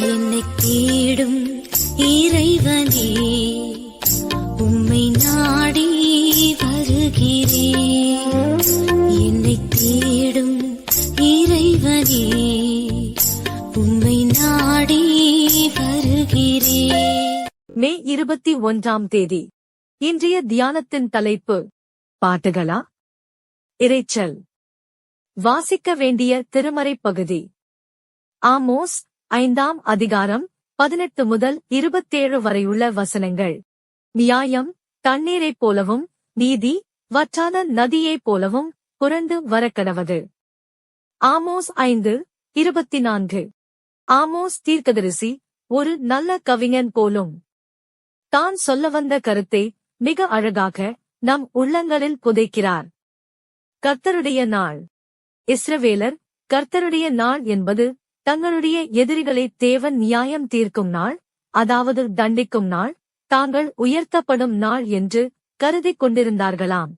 என்னை தேடும் இறைவனே உம்மை நாடி வருகிறேன் என்னை தேடும் இறைவனே உம்மை நாடி வருகிறேன் மே இருபத்தி ஒன்றாம் தேதி இன்றைய தியானத்தின் தலைப்பு பாட்டுகளா? இரைச்சல் வாசிக்க வேண்டிய திருமறை பகுதி. ஆமோஸ் ஐந்தாம் அதிகாரம் பதினெட்டு முதல் இருபத்தேழு வரையுள்ள வசனங்கள். நியாயம் தண்ணீரைப் போலவும் நீதி வற்றான நதியைப் போலவும் புரண்டு வரக்கடவது. ஆமோஸ் ஐந்து இருபத்தி நான்கு ஆமோஸ் தீர்க்கதரிசி ஒரு நல்ல கவிஞன் போலும். தான் சொல்ல வந்த கருத்தை மிக அழகாக நம் உள்ளங்களில் புதைக்கிறார். கர்த்தருடைய நாள். இஸ்ரவேலர் கர்த்தருடைய நாள் என்பது தங்களுடைய எதிரிகளை தேவன் நியாயம் தீர்க்கும் நாள் அதாவது தண்டிக்கும் நாள் தாங்கள் உயர்த்தப்படும் நாள் என்று கருதிக் கொண்டிருந்தார்களாம்.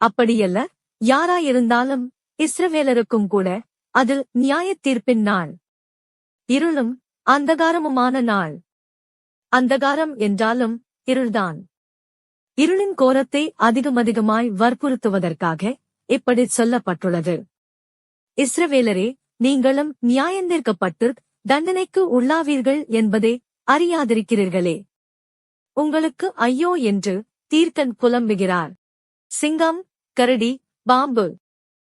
அப்படியல்ல யாராயிருந்தாலும் இஸ்ரவேலருக்கும் கூட அது நியாயத் தீர்ப்பின் நாள். இருளும் அந்தகாரமுமான நாள். அந்தகாரம் என்றாலும் இருள்தான். இருளின் கோரத்தை அதிகமதிகமாய் வற்புறுத்துவதற்காக இப்படி சொல்லப்பட்டுள்ளது. இஸ்ரவேலரே நீங்களும் நியாயந்தீர்க்கப்பட்டு தண்டனைக்கு உள்ளாவீர்கள் என்பதை அறியாதிருக்கிறீர்களே. உங்களுக்கு ஐயோ என்று தீர்க்கன் புலம்புகிறார். சிங்கம் கரடி பாம்பு.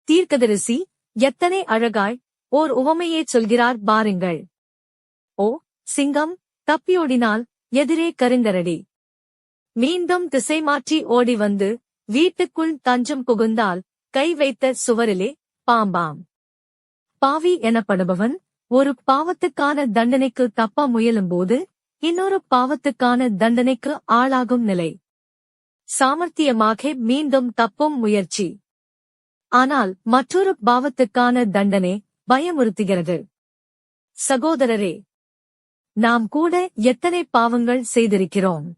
தீர்க்கதரிசி எத்தனை அழகாய் ஓர் உவமையைச் சொல்கிறார் பாருங்கள். ஓ சிங்கம் தப்பியோடினால் எதிரே கருங்கரடி. மீண்டும் திசை மாற்றி ஓடி வந்து வீட்டுக்குள் தஞ்சம் புகுந்தால் கை வைத்த சுவரிலே பாம்பாம். பாவி எனப்படுபவன் ஒரு பாவத்துக்கான தண்டனைக்கு தப்ப முயலும்போது இன்னொரு பாவத்துக்கான தண்டனைக்கு ஆளாகும் நிலை. சாமர்த்தியமாக மீண்டும் தப்பும் முயற்சி. ஆனால் மற்றொரு பாவத்துக்கான தண்டனை பயமுறுத்துகிறது. சகோதரரே நாம் கூட எத்தனை பாவங்கள் செய்திருக்கிறோம்.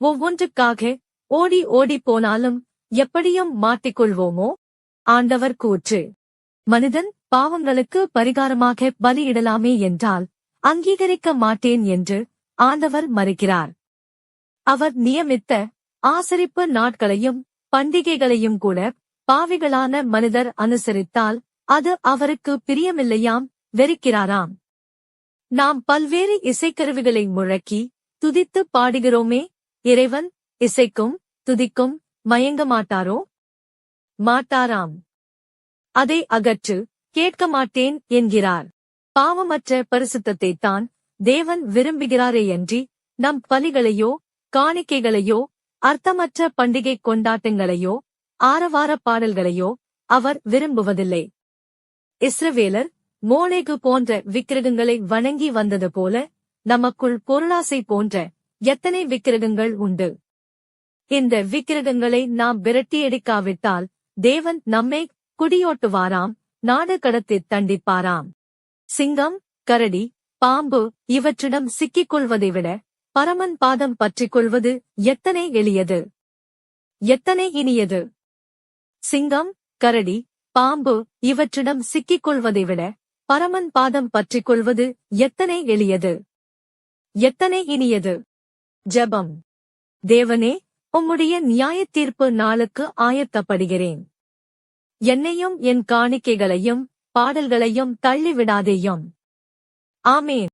ஒவ்வொன்றுக்காக ஓடி ஓடி போனாலும் எப்படியும் மாட்டிக்கொள்வோமோ? ஆண்டவர் கூற்று. மனிதன் பாவங்களுக்கு பரிகாரமாக பலியிடலாமே என்றால் அங்கீகரிக்க மாட்டேன் என்று ஆண்டவர் மறுக்கிறார். அவர் நியமித்த ஆசரிப்பு நாட்களையும் பண்டிகைகளையும் கூட பாவிகளான மனிதர் அனுசரித்தால் அது அவருக்கு பிரியமில்லையாம் வெறுக்கிறாராம். நாம் பல்வேறு இசைக்கருவிகளை முழக்கி துதித்து பாடுகிறோமே இறைவன் இசைக்கும் துதிக்கும் மயங்க மாட்டாரோ மாட்டாராம். அதை அகற்று கேட்க மாட்டேன் என்கிறார். பாவமற்ற பரிசுத்தத்தை தான் தேவன் விரும்புகிறாரேயன்றி நம் பலிகளையோ காணிக்கைகளையோ அர்த்தமற்ற பண்டிகை கொண்டாட்டங்களையோ ஆரவார பாடல்களையோ அவர் விரும்புவதில்லை. இஸ்ரவேலர் மோளேகு போன்ற விக்கிரகங்களை வணங்கி வந்தது போல நமக்குள் பொருளாசை போன்ற எத்தனை விக்கிரகங்கள் உண்டு. இந்த விக்கிரகங்களை நாம் விரட்டியடிக்காவிட்டால் தேவன் நம்மை குடியோட்டுவாராம் நாடு கடத்தி தண்டிப்பாராம். சிங்கம் கரடி பாம்பு இவற்றிடம் சிக்கிக் கொள்வதை விட பரமன் பாதம் பற்றிக் கொள்வது எத்தனை எளியது? எத்தனை இனியது? சிங்கம் கரடி பாம்பு இவற்றிடம் சிக்கிக் கொள்வதை விட பரமன் பாதம் பற்றிக் கொள்வது எத்தனை எளியது? எத்தனை இனியது? ஜெபம். தேவனே உம்முடைய நியாயத் தீர்ப்பு நாளுக்கு ஆயத்தப்படுகிறேன். என்னையும் என் காணிக்கைகளையும் பாடல்களையும் தள்ளிவிடாதேயும். ஆமேன்.